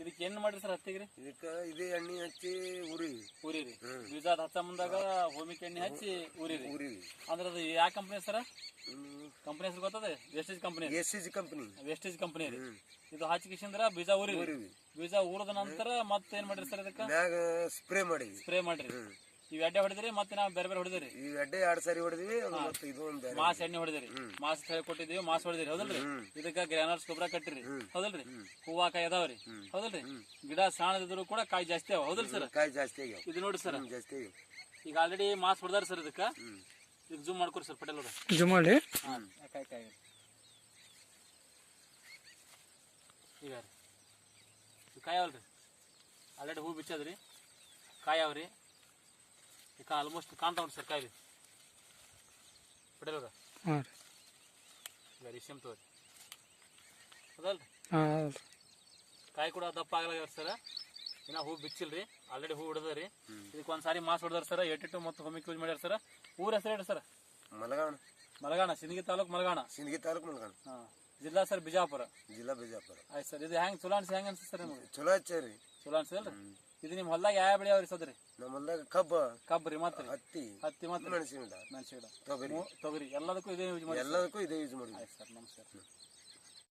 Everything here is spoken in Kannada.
ಇದಕ್ಕೆ ಏನ್ ಮಾಡ್ರಿ ಸರ್ ಹತ್ತಿಗ್ರಿ ಇದಕ್ಕ ಇದೇ ಎಣ್ಣೆ ಹಚ್ಚಿ ಉರಿ. ಉರಿ ಹ್ಮ್. ಬೀಜ ಹಚ್ಚ ಮುಂದಾಗ ಹೋಮಿಕ್ ಎಣ್ಣೆ ಹಚ್ಚಿ ಉರಿರಿ. ಉರಿ ಅಂದ್ರೆ ಅದು ಯಾವ ಕಂಪನಿ ಸರ್? ಕಂಪನಿ ಹೆಸರು ಗೊತ್ತದ? Wastage company yes company wastage company ರೀ. ಇದು ಹಚ್ಚಿಕಿಸಿಂದ್ರ ಬೀಜ ಊರಿ ಉರಿವಿ ಬೀಜ ಊರದ ನಂತರ ಮತ್ತೆ ಏನ್ ಮಾಡ್ರಿ ಸರ್ ಇದಕ್ಕ? ಮ್ಯಾಗ ಸ್ಪ್ರೇ ಮಾಡಿ ಸ್ಪ್ರೇ ಮಾಡ್ರಿ. ಹ್ಮ್. ಇವ್ ಎಡ್ಡೆ ಹೊಡೆದ್ರಿ ಮತ್ತೆ ನಾವು ಬೇರೆ ಬೇರೆ ಹೊಡೆದ್ರಿ? ಈ ಎಡ್ಡೆ ಎರಡ್ ಸಾರಿ ಹೊಡೆದಿವಿ ಮತ್ತೆ ಇದು ಒಂದ್ ಬೇರೆ. ಮಾಸ್ ಎಣ್ಣೆ ಹೊಡೆದ್ರಿ. ಮಾಸ್ ಹೇಳಿ ಕೊಟ್ಟಿದ್ದೀವಿ ಮಾಸ್ ಹೊಡೆದ್ರಿ ಹೌದಲ್ರಿ? ಇದಕ್ಕ ಗ್ರಾನರ್ಸ್ ಗೊಬ್ಬರ ಕಟ್ಟಿರಿ ಹೌದಲ್ರಿ? ಹೂವಾ ಕಾಯಿ ಅದಾವ್ರಿ ಹೌದಲ್ರಿ? ಗಿಡ ಸಣ್ಣದಿದ್ರು ಕೂಡ ಕಾಯಿ ಜಾಸ್ತಿ ಅವ ಹೌದಲ್ ಸರ್? ಕಾಯಿ ಜಾಸ್ತಿ ಆಗ್ಯಾವ. ಇದು ನೋಡಿ ಸರ್. ಹ್ಮ್, ಜಾಸ್ತಿ ಆಗ್ಯಾವ. ಈಗ ಆಲ್ರೆಡಿ ಮಾಸ್ ಹೊಡೆದಾರ ಸರ್ ಇದಕ್ಕ? ಈಗ ಜೂಮ್ ಮಾಡ್ಕೊರಿ ಸರ್ ಪಟೇಲ್ ಅವ್ರ. ಜೂಮ್ ಕಾಯಿ ಕಾಯಿ ಈಗ ರೀ. ಇವ್ ಕಾಯಿ ಅವಲ್ರಿ ಆಲ್ರೆಡಿ ಹೂ ಬಿಚ್ಚದ್ರಿ. ಕಾಯಿ ಅವ್ರಿ. ಈಗ ಆಲ್ಮೋಸ್ಟ್ ಕಾಣ್ತಾವ್ರಿ ಸರ್ ಕಾಯಿ ಪಟೇಲ್ ಅವ್ರ ಹಾಂ ರೀ. ಈಗ ರಿಶಮ್ ತಗೋರಿ. ಹೌದಲ್ರಿ ಹಾಂ ಕಾಯಿ ಕೂಡ ದಪ್ಪ ಆಗಲ್ಲ ಸರ್ ಇನ್ನ ಹೂ ಬಿಚ್ಚಿಲ್ರಿ. ಆಲ್ರೆಡಿ ಹೂ ಹಿಡ್ದರಿ ಇದಕ್ಕೆ ಒಂದ್ ಸಾರಿ ಮಾಸ್ ಹೊಡೆದಾರ ಸರ್ ಎಟ್ಟಿಟ್ಟು ಮತ್ತು ಹೊಮಿಕ್ ಯೂಸ್ ಮಾಡ್ಯಾರ ಸರ್ ಊರ ಹೆಸರು ಹೇಳಿ ಸರ್ ಮಲಗಾಣ ಮಲಗಾಣ ಸಿಂದಗಿ ತಾಲೂಕ್ ಮಲಗಾಣ. ಸಿಂದಗಿ ತಾಲೂಕು ಮಲಗಾಣ. ಹಾ. ಜಿಲ್ಲಾ ಸರ್ ಬಿಜಾಪುರ. ಜಿಲ್ಲಾ ಬಿಜಾಪುರ. ಆಯ್ತು ಸರ್ ಇದು ಹೆಂಗ್ ಚಲೋ ಅನ್ಸಿ ಹೆಂಗ್ ಅನ್ಸ ಸರ್ ನಿಮಗೆ? ಚಲೋ ಹಚ್ಚಾರಿ ಚಲೋ ಅನ್ಸಲ್ರಿ ಇದು ನಿಮ್ಮ ಹೊಲ್ದಾಗ ಯಾವ ಬೆಳೆ ಅವ್ರಿ ಸದ್ರಿ? ನಮ್ಮ ಹೊಲ್ದಾಗ ಕಬ್ಬ ಕಬ್ಬರಿ ಮತ್ತೆ ಹತ್ತಿ ಹತ್ತಿ ಮತ್ತೆ ಮೆಣಸಿನ ಗಿಡ ಮೆಣಸಿನ ಗಿಡ. ತೊಗರಿ. ತೊಗರಿ. ಎಲ್ಲದಕ್ಕೂ ಇದೇ ಯೂಸ್ ಮಾಡಿ ಎಲ್ಲದಕ್ಕೂ ಇದೇ ಯೂಸ್ ಮಾಡಿ ಸರ್ ನಮಸ್ಕಾರ.